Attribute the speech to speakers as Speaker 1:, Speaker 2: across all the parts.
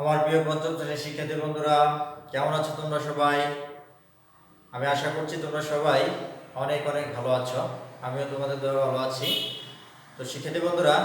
Speaker 1: আমার প্রিয় পঞ্চম শ্রেণীর শিক্ষার্থী বন্ধুরা কেমন আছো তোমরা সবাই আমি আশা করছি তোমরা সবাই অনেক অনেক ভালো আছো আমিও তোমাদের দ্বারা ভালো আছি তো শিক্ষার্থী বন্ধুরা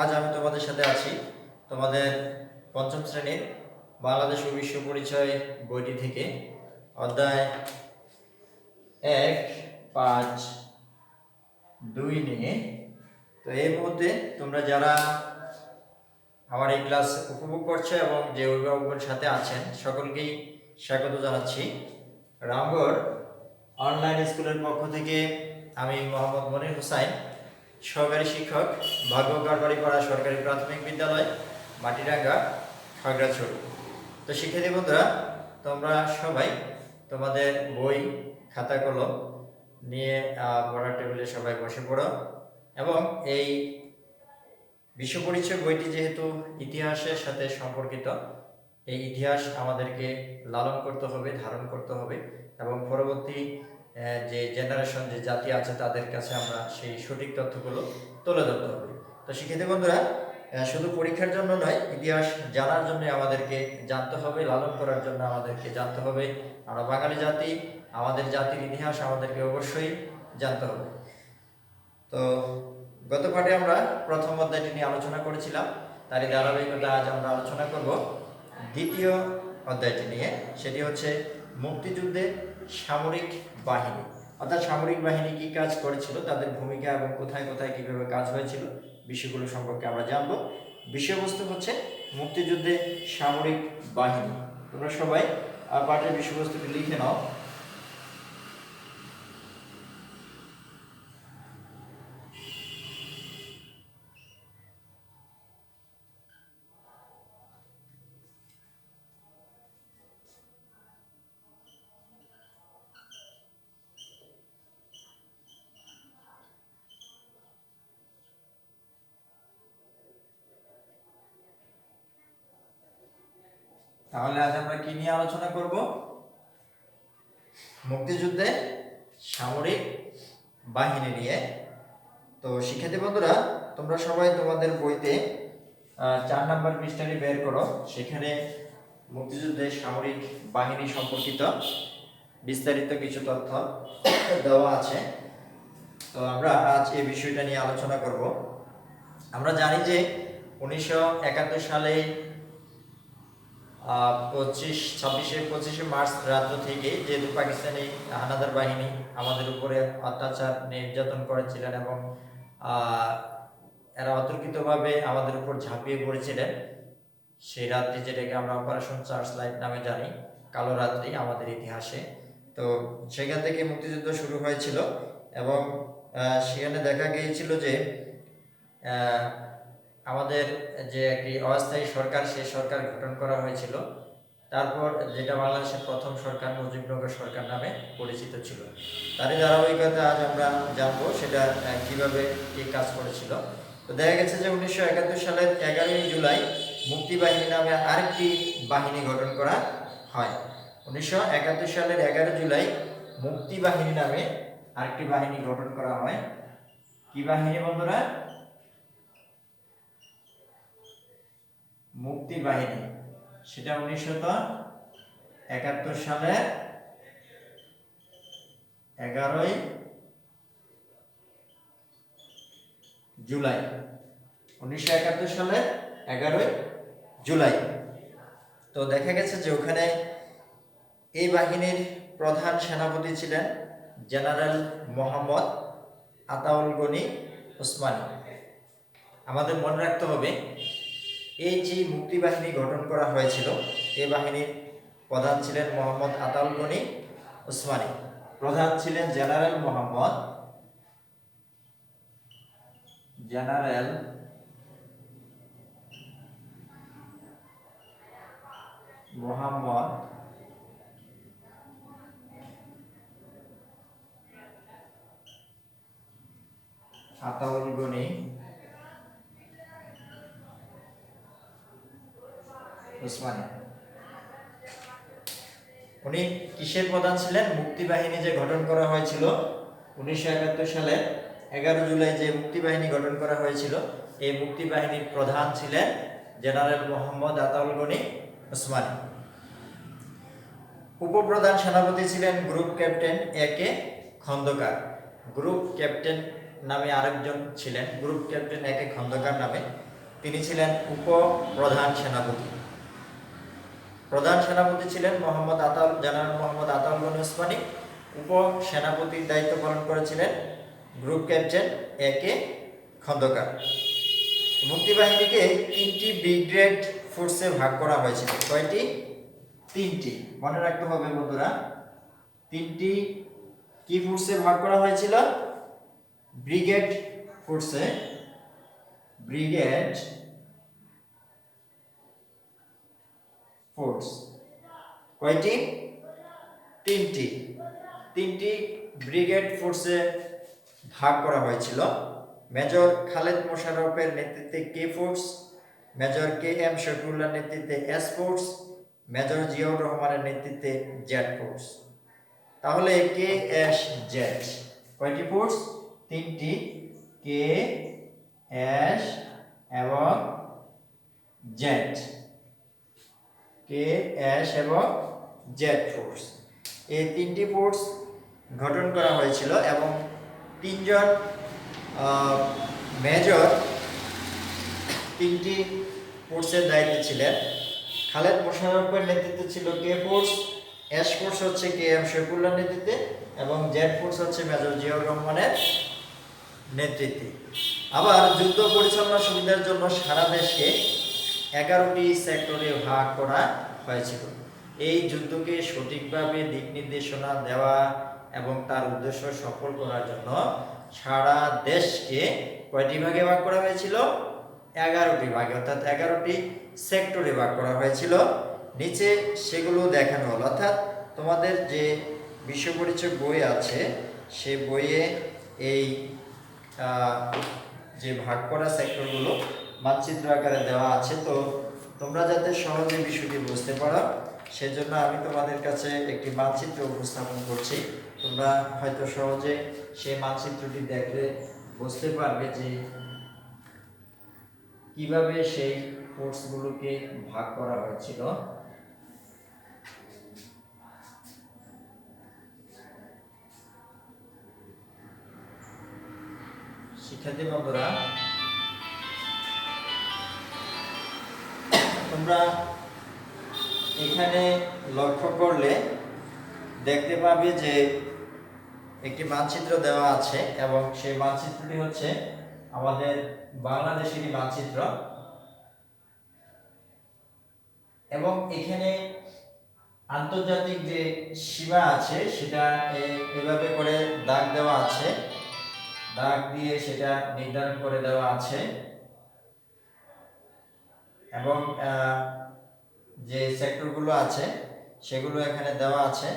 Speaker 1: আজ আমি তোমাদের সাথে আছি তোমাদের পঞ্চম শ্রেণীর বাংলাদেশ ও বিশ্ব পরিচয় বইটি থেকে অধ্যায় এক পাঁচ দুই নিয়ে তো এই মুহূর্তে তোমরা যারা আমার এই ক্লাস উপভোগ করছে এবং যে অভিভাবকের সাথে আছেন সকলকেই স্বাগত জানাচ্ছি রামগড় অনলাইন স্কুলের পক্ষ থেকে আমি মোহাম্মদ মনির হুসাইন সহকারি শিক্ষক ভাগ্য কারবারিপাড়া সরকারি প্রাথমিক বিদ্যালয় মাটিরাঙ্গা খাগড়াছড়ি তো শিক্ষার্থী বন্ধুরা তোমরা সবাই তোমাদের বই খাতা কলম নিয়ে পড়ার টেবিলে সবাই বসে পড়ো এবং এই বিশ্ব পরিচয় বইটি যেহেতু ইতিহাসের সাথে সম্পর্কিত এই ইতিহাস আমাদেরকে লালন করতে হবে ধারণ করতে হবে এবং পরবর্তী যে জেনারেশন যে জাতি আছে তাদের কাছে আমরা সেই সঠিক তথ্যগুলো তুলে ধরতে হবে তো শিক্ষিত বন্ধুরা শুধু পরীক্ষার জন্য নয় ইতিহাস জানার জন্য আমাদেরকে জানতে হবে লালন করার জন্য আমাদেরকে জানতে হবে আমরা বাঙালি জাতি আমাদের জাতির ইতিহাস আমাদেরকে অবশ্যই জানতে হবে তো গত পাঠে আমরা প্রথম অধ্যায়টি নিয়ে আলোচনা করেছিলাম তারই ধারাবাহিকতা আজ আমরা আলোচনা করব দ্বিতীয় অধ্যায়টি নিয়ে সেটি হচ্ছে মুক্তিযুদ্ধে সামরিক বাহিনী অর্থাৎ সামরিক বাহিনী কি কাজ করেছিল তাদের ভূমিকা এবং কোথায় কোথায় কীভাবে কাজ হয়েছিল বিষয়গুলো সম্পর্কে আমরা জানব বিষয়বস্তু হচ্ছে মুক্তিযুদ্ধে সামরিক বাহিনী তোমরা সবাই পাঠের বিষয়বস্তুটি লিখে নাও তাহলে আজ আমরা কি নিয়ে আলোচনা করব মুক্তিযুদ্ধে সামরিক বাহিনী নিয়ে তো শিক্ষার্থী বন্ধুরা তোমরা সবাই তোমাদের বইতে চার নাম্বার পৃষ্ঠাটি বের করো সেখানে মুক্তিযুদ্ধে সামরিক বাহিনী সম্পর্কিত বিস্তারিত কিছু তথ্য দেওয়া আছে তো আমরা আজ এই বিষয়টা নিয়ে আলোচনা করব আমরা জানি যে উনিশশো সালে পঁচিশ ছাব্বিশে পঁচিশে মার্চ রাজ্য থেকে যেহেতু পাকিস্তানি হানাদার বাহিনী আমাদের উপরে অত্যাচার নির্যাতন করেছিলেন এবং এরা অতর্কিতভাবে আমাদের উপর ঝাঁপিয়ে পড়েছিলেন সেই রাত্রি যেটাকে আমরা অপারেশন চার্চ লাইট নামে জানি কালো রাত্রি আমাদের ইতিহাসে তো সেখান থেকে মুক্তিযুদ্ধ শুরু হয়েছিল এবং সেখানে দেখা গিয়েছিল যে আমাদের যে একটি অস্থায়ী সরকার সেই সরকার গঠন করা হয়েছিল তারপর যেটা বাংলাদেশের প্রথম সরকার মুজিবনগর সরকার নামে পরিচিত ছিল তারই ধারাবাহিকতা আজ আমরা জানবো সেটা কিভাবে কি কাজ করেছিল তো দেখা গেছে যে উনিশশো একাত্তর সালের এগারোই জুলাই মুক্তিবাহিনী নামে আরেকটি বাহিনী গঠন করা হয় উনিশশো একাত্তর সালের এগারো জুলাই মুক্তিবাহিনী নামে আরেকটি বাহিনী গঠন করা হয় কি বাহিনী বন্ধুরা মুক্তি বাহিনী সেটা উনিশশো একাত্তর সালে এগারোই জুলাই উনিশশো একাত্তর সালে এগারোই জুলাই তো দেখা গেছে যে ওখানে এই বাহিনীর প্রধান সেনাপতি ছিলেন জেনারেল মোহাম্মদ আতাউল গনি ওসমানী আমাদের মনে রাখতে হবে এই যে মুক্তিবাহিনী গঠন করা হয়েছিল এ বাহিনীর প্রধান ছিলেন মোহাম্মদ আতাউল গনি ওসমানী প্রধান ছিলেন জেনারেল মোহাম্মদ জেনারেল মোহাম্মদ আতাউল গনি উসমানী উনি কিসের প্রধান ছিলেন মুক্তিবাহিনী যে গঠন করা হয়েছিল উনিশশো একাত্তর সালে এগারো জুলাই যে মুক্তিবাহিনী গঠন করা হয়েছিল এই মুক্তিবাহিনীর প্রধান ছিলেন জেনারেল মোহাম্মদ আতাউল গনি উসমানী উপপ্রধান সেনাপতি ছিলেন group captain A K Khandakar group captain নামে আরেকজন ছিলেন গ্রুপ ক্যাপ্টেন একে খন্দকার নামে তিনি ছিলেন উপপ্রধান সেনাপতি প্রধান সেনাপতি ছিলেন মোহাম্মদ আতাল জেনারেল মোহাম্মদ আতাউল্লন উপ উপসেনাপতির দায়িত্ব পালন করেছিলেন group captain A K Khandakar মুক্তিবাহিনীকে তিনটি ব্রিগ্রেড ফোর্সে ভাগ করা হয়েছিল কয়টি তিনটি মনে রাখতে হবে বন্ধুরা তিনটি কি ফোর্সে ভাগ করা হয়েছিল ব্রিগেড ফোর্সে ব্রিগেড ফোর্স কয়টি তিনটি তিনটি ব্রিগেড ফোর্সে ভাগ করা হয়েছিল মেজর খালেদ মোশারফের নেতৃত্বে K force major K M শফিউল্লার নেতৃত্বে এস ফোর্স মেজর জিয়াউর রহমানের নেতৃত্বে জেড ফোর্স তাহলে কে এস জেড কয়টি ফোর্স তিনটি কে এস এবং জেড কে অ্যাশ এবং জেড ফোর্স এই তিনটি ফোর্স গঠন করা হয়েছিল এবং তিনজন মেজর তিনটি ফোর্সের দায়িত্বে ছিলেন খালেদ মোশারফের নেতৃত্বে ছিল কে ফোর্স অ্যাশ ফোর্স হচ্ছে কে এম শফিউল্লার নেতৃত্বে এবং জেড ফোর্স হচ্ছে মেজর জিয়াউর রহমানের নেতৃত্বে আবার যুদ্ধ পরিচালনা সুবিধার জন্য সারা দেশে এগারোটি সেক্টরে ভাগ করা হয়েছিল এই যুদ্ধকে সঠিকভাবে দিক নির্দেশনা দেওয়া এবং তার উদ্দেশ্য সফল করার জন্য সারা দেশকে কয়টি ভাগে ভাগ করা হয়েছিল এগারোটি ভাগে অর্থাৎ এগারোটি সেক্টরে ভাগ করা হয়েছিল নিচে সেগুলো দেখানো হলো অর্থাৎ তোমাদের যে বিশ্ব পরিচয় বই আছে সে বইয়ে এই যে ভাগ করা সেক্টরগুলো মানচিত্র আকারে দেওয়া আছে তো তোমরা যাতে সহজে বিষয়টি বুঝতে পারো সেজন্য আমি তোমাদের কাছে একটি মানচিত্র উপস্থাপন করছি তোমরা হয়তো সহজে সেই মানচিত্রটি দেখলে বুঝতে পারবে যে কিভাবে সেই কোর্সগুলোকে ভাগ করা হয়েছিল শিক্ষার্থী বন্ধুরা তোমরা এখানে লক্ষ্য করলে দেখতে পাবে যে একটি মানচিত্র দেওয়া আছে এবং সেই মানচিত্রটি হচ্ছে আমাদের বাংলাদেশের মানচিত্র এবং এখানে আন্তর্জাতিক যে সীমা আছে সেটা এভাবে করে দাগ দেওয়া আছে দাগ দিয়ে সেটা নির্ধারণ করে দেওয়া আছে এবং যে সেক্টরগুলো আছে সেগুলো এখানে দেওয়া আছে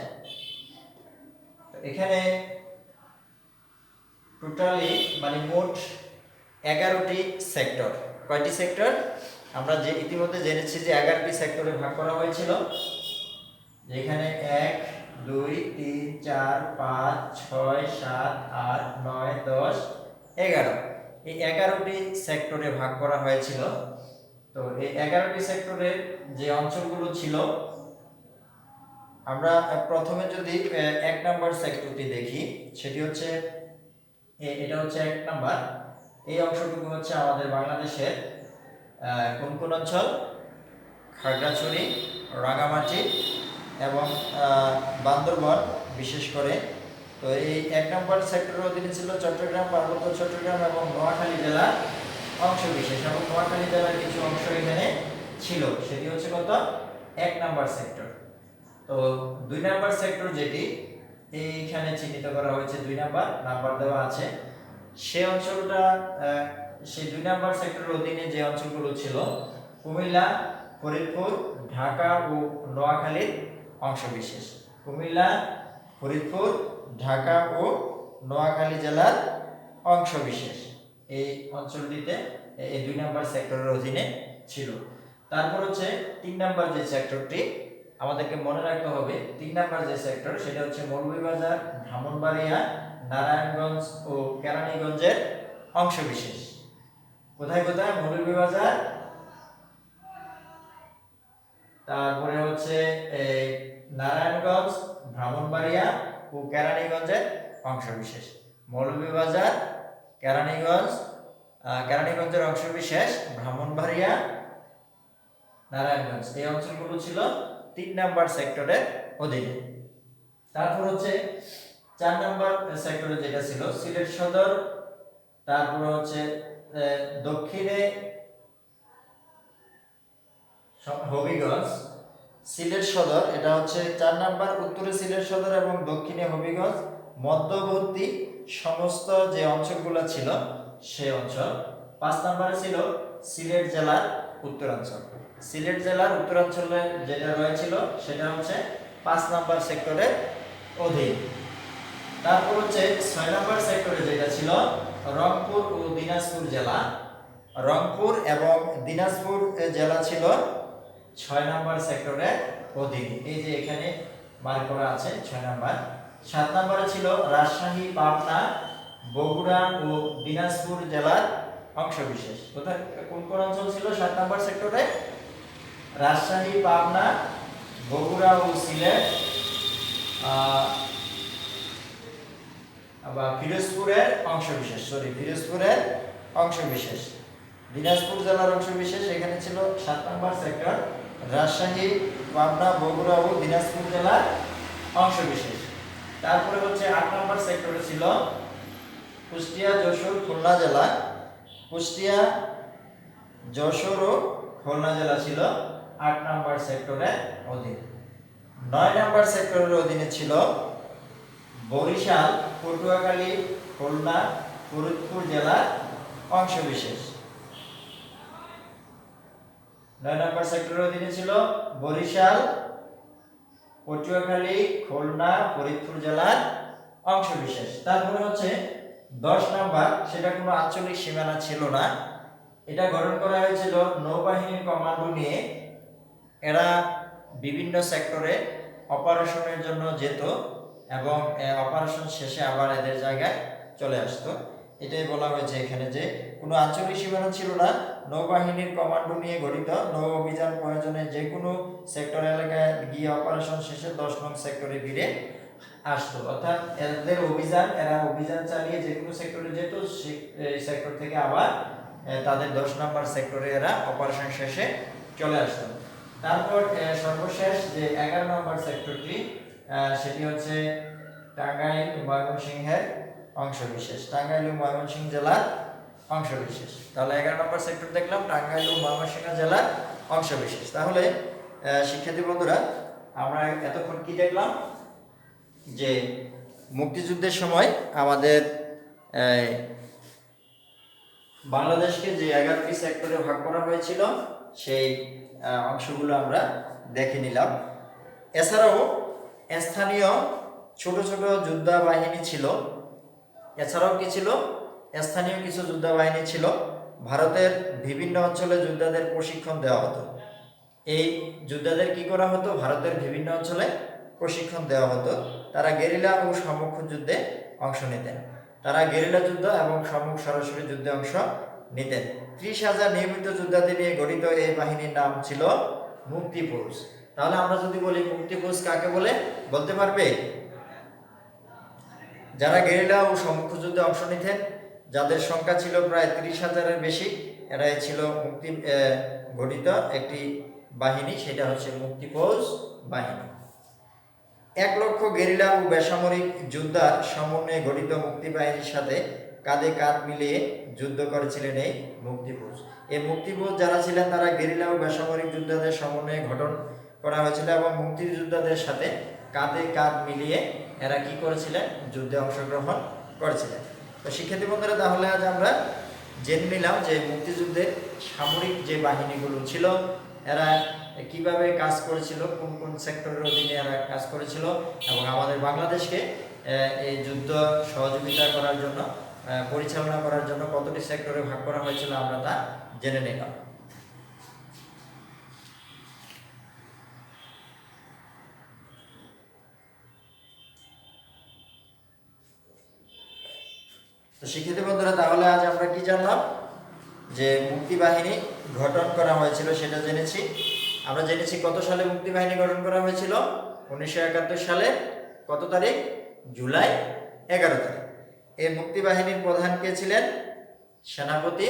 Speaker 1: এখানে টোটালি মানে মোট এগারোটি সেক্টর কয়টি সেক্টর আমরা যে ইতিমধ্যে জেনেছি যে এগারোটি সেক্টরে ভাগ করা হয়েছিল যেখানে এক দুই তিন চার পাঁচ ছয় সাত আট নয় দশ এগারো এই এগারোটি সেক্টরে ভাগ করা হয়েছিল তো এই এগারোটি সেক্টরের যে অঞ্চলগুলো ছিল আমরা প্রথমে যদি এক নাম্বার সেক্টরটি দেখি সেটি হচ্ছে এটা হচ্ছে এক নাম্বার এই অংশটুকু হচ্ছে আমাদের বাংলাদেশের কোন কোন অঞ্চল খাগড়াছড়ি রাঙামাটি এবং বান্দরবন বিশেষ করে তো এই এক নম্বর সেক্টরের অধীনে ছিল চট্টগ্রাম পার্বত্য চট্টগ্রাম এবং নোয়াখালী জেলা অংশ বিশেষ এবং নোয়াখালী জেলার কিছু অংশ এখানে ছিল সেটি হচ্ছে কত এক নাম্বার সেক্টর তো দুই নাম্বার সেক্টর যেটি এইখানে চিহ্নিত করা হয়েছে দুই নাম্বার নাম্বার দেওয়া আছে সে অঞ্চলটা সেই দুই নাম্বার সেক্টরের অধীনে যে অঞ্চলগুলো ছিল কুমিল্লা ফরিদপুর ঢাকা ও নোয়াখালীর অংশ বিশেষ কুমিল্লা ফরিদপুর ঢাকা ও নোয়াখালী জেলার অংশ বিশেষ এই অঞ্চলটিতে এই দুই নাম্বার সেক্টরের অধীনে ছিল তারপর হচ্ছে তিন নাম্বার যে সেক্টরটি আমাদেরকে মনে রাখতে হবে তিন নাম্বার যে সেক্টর সেটা হচ্ছে মৌলভীবাজার ব্রাহ্মণবাড়িয়া নারায়ণগঞ্জ ও কেরানীগঞ্জের অংশবিশেষ কোথায় কোথায় মৌলভীবাজার তারপরে হচ্ছে এই নারায়ণগঞ্জ ব্রাহ্মণবাড়িয়া ও কেরানীগঞ্জের অংশবিশেষ মৌলভীবাজার কেরানীগঞ্জ কেরানীগঞ্জের অংশবিশেষ ব্রাহ্মণবাড়িয়া নারায়ণগঞ্জ এই অঞ্চলগুলো ছিল তিন নাম্বার সেক্টরের অধীনে তারপর হচ্ছে চার নাম্বার সেক্টরে যেটা ছিল সিলেট সদর তারপর হচ্ছে দক্ষিণে হবিগঞ্জ সিলেট সদর এটা হচ্ছে চার নাম্বার উত্তরে সিলেট সদর এবং দক্ষিণে হবিগঞ্জ মধ্যবর্তী সমস্ত যে অঞ্চলগুলো ছিল সেই অঞ্চল পাঁচ নম্বরে ছিল সিলেট জেলার উত্তরাঞ্চল সিলেট জেলার উত্তরাঞ্চলে যেটা রয়েছিল সেটা হচ্ছে পাঁচ নম্বর সেক্টরের অধীন তারপর হচ্ছে ছয় নম্বর সেক্টরে যেটা ছিল রংপুর ও দিনাজপুর জেলা রংপুর এবং দিনাজপুর জেলা ছিল ছয় নম্বর সেক্টরের অধীন এই যে এখানে মার্ক করা আছে ছয় নম্বর সাত নম্বরে ছিল রাজশাহী পাবনা বগুড়া ও দিনাজপুর জেলার বিশেষ কোথায় কোন কোন অঞ্চল ছিল সাত নম্বর সেক্টরে রাজশাহী পাবনা বগুড়া ও সিলেট আবার ফিরোজপুরের অংশবিশেষ সরি ফিরোজপুরের অংশবিশেষ দিনাজপুর জেলার অংশবিশেষ এখানে ছিল সাত নম্বর সেক্টর রাজশাহী পাবনা বগুড়া ও দিনাজপুর জেলার অংশবিশেষ তারপরে হচ্ছে আট নম্বর সেক্টরে ছিল কুষ্টিয়া যশোর খুলনা জেলা কুষ্টিয়া যশোর ও খুলনা জেলা ছিল আট নম্বর সেক্টরের অধীন নয় নম্বর সেক্টরের অধীনে ছিল বরিশাল পটুয়াখালী খুলনা ফরিদপুর জেলার অংশবিশেষ নয় নম্বর সেক্টরের অধীনে ছিল বরিশাল পটুয়াখালী খুলনা ফরিদপুর জেলার অংশবিশেষ তারপরে হচ্ছে দশ নাম্বার সেটা কোনো আঞ্চলিক সীমানা ছিল না এটা গঠন করা হয়েছিল নৌবাহিনীর কমান্ডো নিয়ে এরা বিভিন্ন সেক্টরে অপারেশনের জন্য যেত এবং অপারেশন শেষে আবার এদের জায়গায় চলে আসতো এটাই বলা হয়েছে এখানে যে কোনো আঞ্চলিক সীমানা ছিল না নৌবাহিনীর কমান্ডো নিয়ে গঠিত নৌ অভিযান প্রয়োজনে যে কোনো সেক্টর এলাকায় গিয়ে অপারেশন শেষে দশ নং সেক্টরে ফিরে আসতো অর্থাৎ এদের অভিযান এরা অভিযান চালিয়ে যে কোনো সেক্টরে যেত সেক্টর থেকে আবার তাদের দশ নম্বর সেক্টরে এরা অপারেশন শেষে চলে আসতো তারপর সর্বশেষ যে এগারো নম্বর সেক্টরটি সেটি হচ্ছে টাঙ্গাইল ময়মনসিংহের অংশবিশেষ টাঙ্গাইল ও ময়মনসিংহ জেলার অংশবিশেষ তাহলে এগারো নম্বর সেক্টর দেখলাম টাঙ্গাইল ও ময়মনসিংহ জেলার অংশবিশেষ তাহলে শিক্ষার্থী বন্ধুরা আমরা এতক্ষণ কি দেখলাম যে মুক্তিযুদ্ধের সময় আমাদের বাংলাদেশকে যে এগারোটি সেক্টরে ভাগ করা হয়েছিল সেই অংশগুলো আমরা দেখে নিলাম এছাড়াও স্থানীয় ছোট ছোট যোদ্ধা বাহিনী ছিল এছাড়াও কি ছিল স্থানীয় কিছু যোদ্ধাবাহিনী ছিল ভারতের বিভিন্ন অঞ্চলে যোদ্ধাদের প্রশিক্ষণ দেওয়া হতো এই যোদ্ধাদের কি করা হতো ভারতের বিভিন্ন অঞ্চলে প্রশিক্ষণ দেওয়া হতো তারা গেরিলা ও সম্মুখ যুদ্ধে অংশ নিতেন তারা গেরিলা যুদ্ধ এবং সম্মুখ সরাসরি যুদ্ধে অংশ নিতেন ত্রিশ হাজার নিয়মিত যোদ্ধাদের নিয়ে গঠিত এই বাহিনীর নাম ছিল মুক্তি ফৌজ তাহলে আমরা যদি বলি মুক্তি ফৌজ কাকে বলে বলতে পারবে যারা গেরিলা ও সম্মুখ যুদ্ধে অংশ নিতেন যাদের সংখ্যা ছিল প্রায় তিরিশ হাজারের বেশি এরাই ছিল মুক্তি গঠিত একটি বাহিনী সেটা হচ্ছে ফৌজ বাহিনী এক লক্ষ গেরিলা ও বেসামরিক যোদ্ধার সমন্বয়ে গঠিত মুক্তি বাহিনীর সাথে কাঁধে কাঁধ মিলিয়ে যুদ্ধ করেছিলেন এই মুক্তিপোজ এই মুক্তিফৌজ যারা ছিলেন তারা গেরিলা ও বেসামরিক যোদ্ধাদের সমন্বয়ে গঠন করা হয়েছিল এবং মুক্তিযোদ্ধাদের সাথে কাঁধে কাঁধ মিলিয়ে এরা কি করেছিলেন যুদ্ধে অংশগ্রহণ করেছিলেন তো শিক্ষার্থী বন্ধুরা তাহলে আজ আমরা জেনে নিলাম যে মুক্তিযুদ্ধের সামরিক যে বাহিনীগুলো ছিল এরা কিভাবে কাজ করেছিল কোন কোন সেক্টরের অধীনে এরা কাজ করেছিল এবং আমাদের বাংলাদেশকে এই যুদ্ধ সহযোগিতা করার জন্য পরিচালনা করার জন্য কতটি সেক্টরে ভাগ করা হয়েছিল আমরা তা জেনে নিলাম তো শিক্ষিত বন্ধুরা তাহলে আজ আমরা কি জানলাম যে মুক্তিবাহিনী গঠন করা হয়েছিল সেটা জেনেছি আমরা জেনেছি কত সালে মুক্তিবাহিনী গঠন করা হয়েছিল উনিশশো একাত্তর সালে কত তারিখ জুলাই এগারো তারিখ এই মুক্তিবাহিনীর প্রধান কে ছিলেন সেনাপতি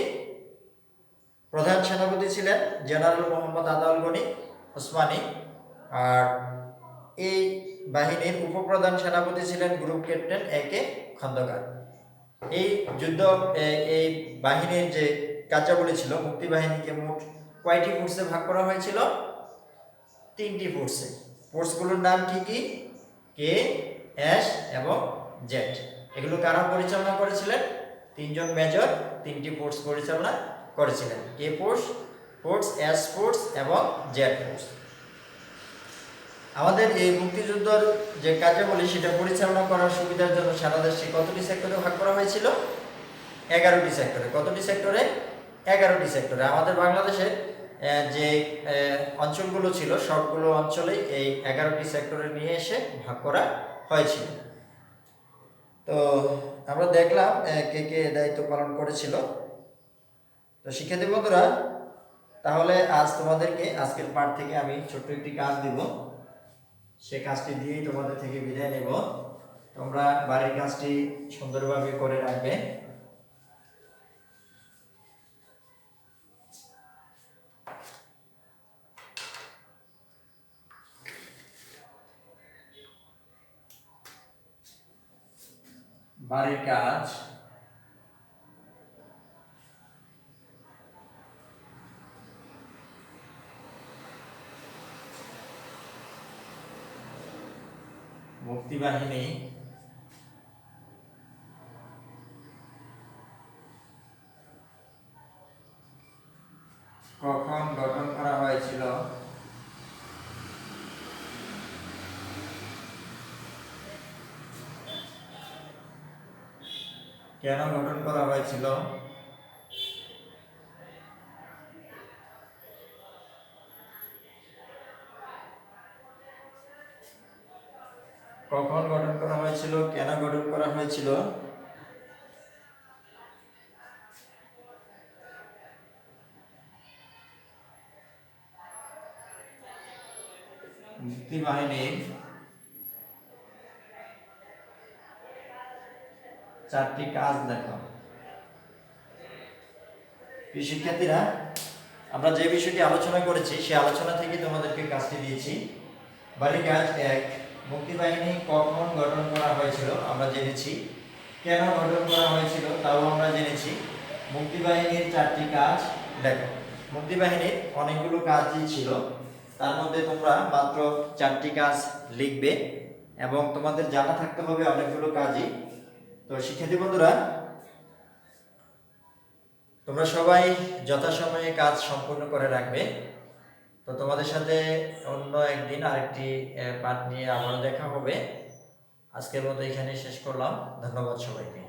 Speaker 1: প্রধান সেনাপতি ছিলেন জেনারেল মোহাম্মদ আদাল গনি ওসমানি আর এই বাহিনীর উপপ্রধান সেনাপতি ছিলেন group captain A K Khandakar এই যুদ্ধ এই বাহিনীর যে কার্যাবলী ছিল মুক্তি বাহিনীকে মোট কয়টি ফোর্সে ভাগ করা হয়েছিল তিনটি ফোর্সে ফোর্সগুলোর নাম কি কি কে এস এবং জেড এগুলো কারা পরিচালনা করেছিলেন তিনজন মেজর তিনটি ফোর্স পরিচালনা করেছিলেন K force force S force এবং জেড ফোর্স আমাদের এই মুক্তিযুদ্ধর যে কার্যাবলী সেটা পরিচালনা করার সুবিধার জন্য সারা দেশে কতটি সেক্টরে ভাগ করা হয়েছিল এগারোটি সেক্টরে কতটি সেক্টরে এগারোটি সেক্টরে আমাদের বাংলাদেশে যে অঞ্চলগুলো ছিল সবগুলো অঞ্চলে এই এগারোটি সেক্টরে নিয়ে এসে ভাগ করা হয়েছিল তো আমরা দেখলাম কে কে দায়িত্ব পালন করেছিল তো শিক্ষার্থী বন্ধুরা তাহলে আজ তোমাদেরকে আজকের পাঠ থেকে আমি ছোট্ট একটি কাজ দিব সে কাজটি দিয়েই তোমাদের থেকে বিদায় নেব তোমরা বাড়ির কাজটি সুন্দরভাবে করে রাখবে বাড়ির কাজ মুক্তিবাহিনী কখন গঠন করা হয়েছিল কেন গঠন করা হয়েছিল কখন গঠন করা হয়েছিল কেন গঠন করা হয়েছিল মুক্তি বাহিনীর চারটি কাজ দেখো শিক্ষার্থীরা আমরা যে বিষয়টি আলোচনা করেছি সে আলোচনা থেকে তোমাদেরকে কাজটি দিয়েছি বাড়ি কাজ এক মুক্তিবাহিনী কখন গঠন করা হয়েছিল আমরা জেনেছি কেন গঠন করা হয়েছিল তাও আমরা জেনেছি মুক্তিবাহিনীর চারটি কাজ দেখো মুক্তিবাহিনীর অনেকগুলো কাজই ছিল তার মধ্যে তোমরা মাত্র চারটি কাজ লিখবে এবং তোমাদের জানা থাকতে হবে অনেকগুলো কাজই তো শিক্ষার্থী বন্ধুরা তোমরা সবাই যথাসময়ে কাজ সম্পূর্ণ করে রাখবে তো তোমাদের সাথে অন্য একদিন আরেকটি পাঠ নিয়ে আবারও দেখা হবে আজকের মতো এখানে শেষ করলাম ধন্যবাদ সবাইকে